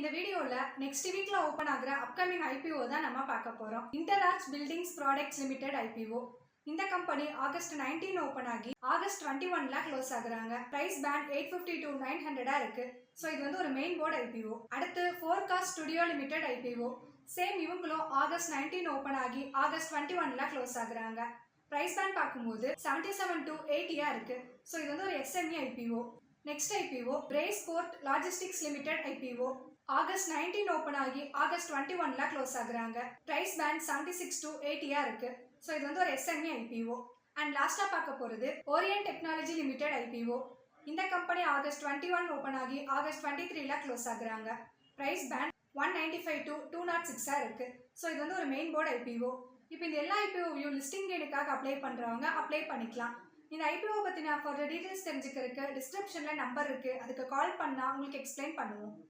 இந்த வீடியோல நெக்ஸ்ட் வீக்ல ஓபன் ஆகுற அப்கமிங் ஐபிஓ தான் நம்ம பார்க்க போறோம். Interarch buildings products limited IPO இந்த கம்பெனி ஆகஸ்ட் 19 ஓபன் ஆகி ஆகஸ்ட் டுவெண்ட்டி ஒன்ல க்ளோஸ் ஆகுறாங்க. Price band eight fifty to nine ஹண்ட்ரடா இருக்கு. ஸோ இது வந்து ஒரு மெயின் போர்டு ஐபிஓ அடுத்து forecast studio limited IPO same இவங்களும் ஆகஸ்ட் 19 ஓபன் ஆகி ஆகஸ்ட் டுவெண்ட்டி ஒன்ல க்ளோஸ் ஆகுறாங்க. பிரைஸ் பேண்ட் பார்க்கும்போது செவன்டி செவன் டு எயிட்டியா இருக்கு. ஸோ இது வந்து ஒரு SME IPO next IPO Brace Port logistics limited IPO August nineteen open ஆகி ஆகஸ்ட் டுவெண்ட்டி ஒன்ல க்ளோஸ் ஆகுறாங்க. Price band seventy six to எயிட்டியா இருக்கு. ஸோ இது வந்து ஒரு எஸ்எம்இ ஐபிஓ அண்ட் லாஸ்டா பார்க்க போறது ஓரியன் டெக்னாலஜி லிமிடெட் ஐபிஓ இந்த company August twenty one open ஆகி ஆகஸ்ட் டுவெண்ட்டி த்ரீல க்ளோஸ் ஆகுறாங்க. Price band one ninety five to two naught சிக்ஸாக இருக்கு. ஸோ இது வந்து ஒரு மெயின் போர்டு ஐபிஓ இப்போ இந்த எல்லா ஐபிஓவையும் லிஸ்டிங் கேடுக்காக அப்ளை பண்ணுறவங்க அப்ளை பண்ணிக்கலாம். இந்த ஐபிஓ பற்றின ஃபர்தர் டீட்டெயில்ஸ் தெரிஞ்சுக்கிறதுக்கு டிஸ்கிரிப்ஷனில் நம்பர் இருக்குது அதுக்கு கால் பண்ணால் உங்களுக்கு எக்ஸ்பிளைன் பண்ணுவோம்.